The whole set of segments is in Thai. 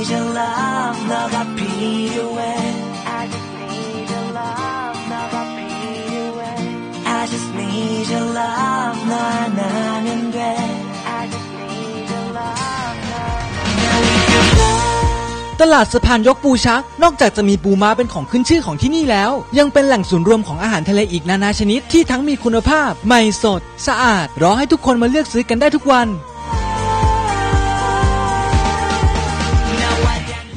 need your love, love I pee away. I just need your love, love I pee away. I just need your love, love the p ตลาดสะพานยกปูชัก นอกจากจะมีปูม้าเป็นของขึ้นชื่อของที่นี่แล้ว ยังเป็นแหล่งศูนย์รวมของอาหารทะเลอีกนานาชนิดที่ทั้งมีคุณภาพ ใหม่สด สะอาด รอให้ทุกคนมาเลือกซื้อกันได้ทุกวัน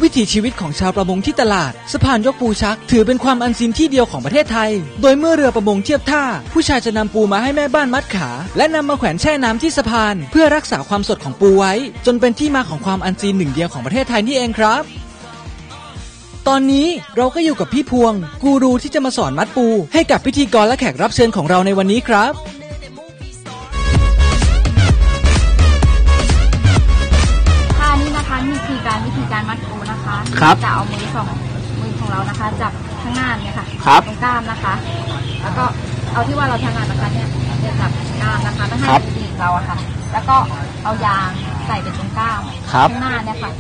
วิถีชีวิตของชาวประมงที่ตลาด สะพานยกปูชัก ถือเป็นความอันซีนที่เดียวของประเทศไทย โดยเมื่อเรือประมงเทียบท่า ผู้ชายจะนำปูมาให้แม่บ้านมัดขา และนำมาแขวนแช่น้ำที่สะพาน เพื่อรักษาความสดของปูไว้ จนเป็นที่มาของความอันซีนหนึ่งเดียวของประเทศไทยนี่เองครับ ตอนนี้เราก็อยู่กับพี่พวง กูรูที่จะมาสอนมัดปู ให้กับพิธีกรและแขกรับเชิญของเราในวันนี้ครับ คะครับจะเอามือสองมือของเรานะคะ จับข้างหน้าเนี่ยค่ะครับตรงกล้ามนะคะ แล้วก็เอาที่ว่าเราถนัดนะคะเนี่ยเนี่ยจับกล้ามนะคะไม่ให้ครับมันดีดเราอะค่ะ แล้วก็เอายางใส่ไปตรงกล้ามครับ ข้างหน้าเนี่ยค่ะ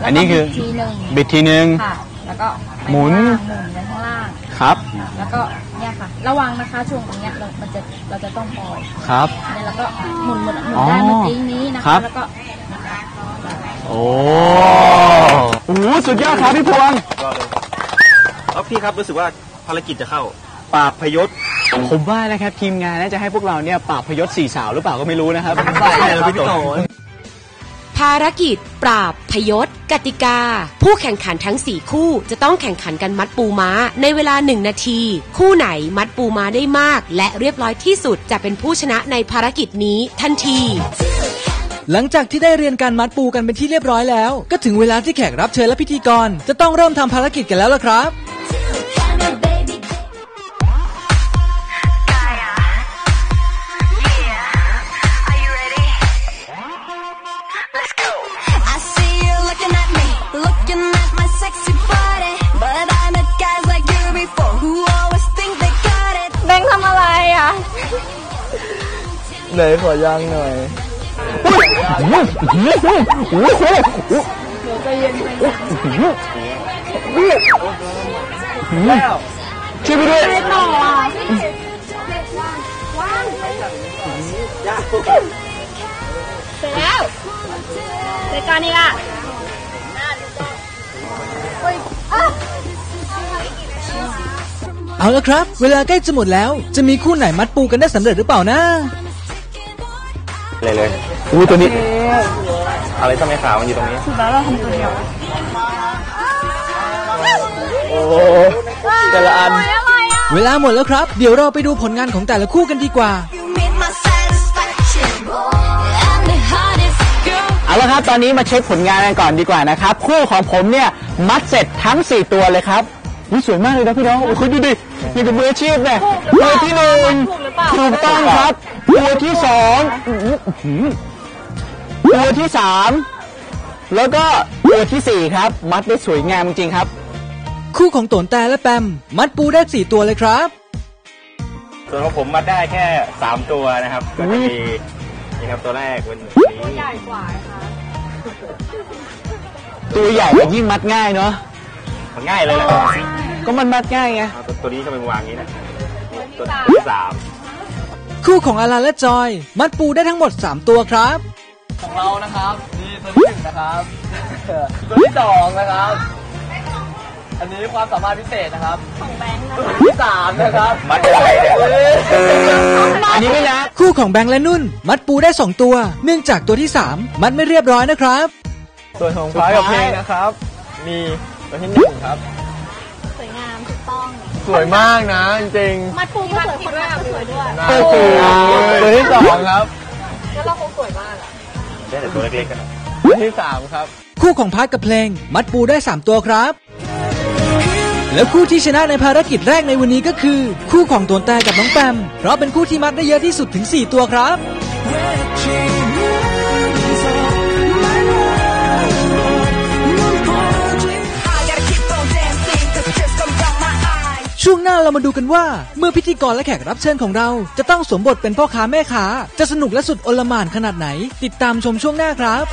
แล้วก็อันนี้คือบิดทีหนึ่งบิดทีนึง ค่ะ แล้วก็ไปหมุน ข้างล่างหมุนไปข้างล่าง ครับแล้วก็เนี่ยค่ะ ระวังนะคะช่วงตรงเนี้ยเรามันจะเราจะต้องปล่อยครับเนี่ยแล้วก็หมุนหมุนหมุนอ๋อได้านเมื่อกี้นี้นะครัคะ บแล้วก็นะคะ โอ้โหสุดยอดครับพี่พวงเอาพี่ครับรู้สึกว่าภารกิจจะเข้าปราบพยศผมว่านะครับทีมงานน่าจะให้พวกเราเนี่ยปราบพยศสี่สาวหรือเปล่าก็ไม่รู้นะครับใช่ครับพี่โตภารกิจ ปราบพยศ กติกา ผู้แข่งขันทั้ง 4 คู่ จะต้องแข่งขันกันมัดปูม้า ในเวลา 1 นาที คู่ไหนมัดปูม้าได้มาก และเรียบร้อยที่สุดจะเป็นผู้ชนะในภารกิจนี้ทันที หลังจากที่ได้เรียนการมัดปูกันเป็นที่เรียบร้อยแล้ว ก็ถึงเวลาที่แขกรับเชิญและพิธีกร จะต้องเริ่มทำภารกิจกันแล้วล่ะครับ Are you ready? Let's go. I see you looking at me, looking at my sexy body. But I met guys like you before who always think they got it. แบงค์ทำอะไรอะไหนขอยางหน่อย ช่วยไปด้วยต่ออะเสร็จแล้วเสร็จการนี้ล่ะเอาละครับ เวลาใกล้จะหมดแล้ว จะมีคู่ไหนมัดปูกันได้สำเร็จหรือเปล่านะเลยเลย อู้ตัวนี้ อะไรทำไมขาวมันอยู่ตรงนี้โอ้แต่ละอัน เวลาหมดแล้วครับ เดี๋ยวเราไปดูผลงานของแต่ละคู่กันดีกว่า You mean my satisfaction. I'm the hottest girl. เอาละครับ ตอนนี้มาเช็คผลงานกันก่อนดีกว่านะครับ คู่ของผมเนี่ยมัดเสร็จทั้ง 4 ตัวเลยครับนี่สวยมากเลยนะพี่น้องโอ้โหคุณดูดินี่กับมืออาชีพเนี่ยตัวที่หนึ่งถูกต้องครับตัวที่สองอื้อหือ ตัวที่สามแล้วก็ตัวที่สี่ครับ มัดได้สวยงามจริงๆครับ คู่ของโตนแต่และแปม มัดปูได้สี่ตัวเลยครับ ส่วนของผมมาได้แค่สามตัวนะครับ ก็จะมีนี่ครับตัวแรกเป็นตัวนี้ใหญ่กว่าค่ะตัวใหญ่แต่ยิ่งมัดง่ายเนาะมันง่ายเลยแหละก็มันมัดง่ายไงเอาตัวตัวนี้ก็เป็นวางอย่างนี้นะตัวตัวที่สามคู่ของอารันและจอย มัดปูได้ทั้งหมด 3 ตัวครับ ของเรานะครับนี่ตัวที่หนึ่งนะครับตัวที่สองนะครับ อันนี้ความสามารถพิเศษนะครับของแบงค์ตัวที่สามนะครับมัดอะไรเนี่ยอันนี้ไม่นะคู่ของแบงค์และนุ่น มัดปูได้ 2 ตัว เนื่องจากตัวที่ 3 มัดไม่เรียบร้อยนะครับ ส่วนของฟ้ากับเพลงนะครับ มีตัวที่หนึ่งครับ สวยงามถูกต้องสวยมากนะจริงมัดปูก็สวยคนมัดก็สวยด้วยๆก็คือตัวที่สองครับ แล้วเราคงสวยมากอะ ได้แต่ตัวเล็กๆกันที่สามครับ คู่ของพัดกับเพลง มัดปูได้ 3 ตัวครับ แล้วคู่ที่ชนะในภารกิจแรกในวันนี้ก็คือ คู่ของโตนแต่กับน้องแปมเพราะเป็นคู่ที่มัดได้เยอะที่สุดถึง 4 ตัวครับ หน้าเรามาดูกันว่า เมื่อพิธีกรและแขกรับเชิญของเรา จะต้องสวมบทเป็นพ่อค้าแม่ค้าจะสนุกและสุดอลหม่านขนาดไหน ติดตามชมช่วงหน้าครับ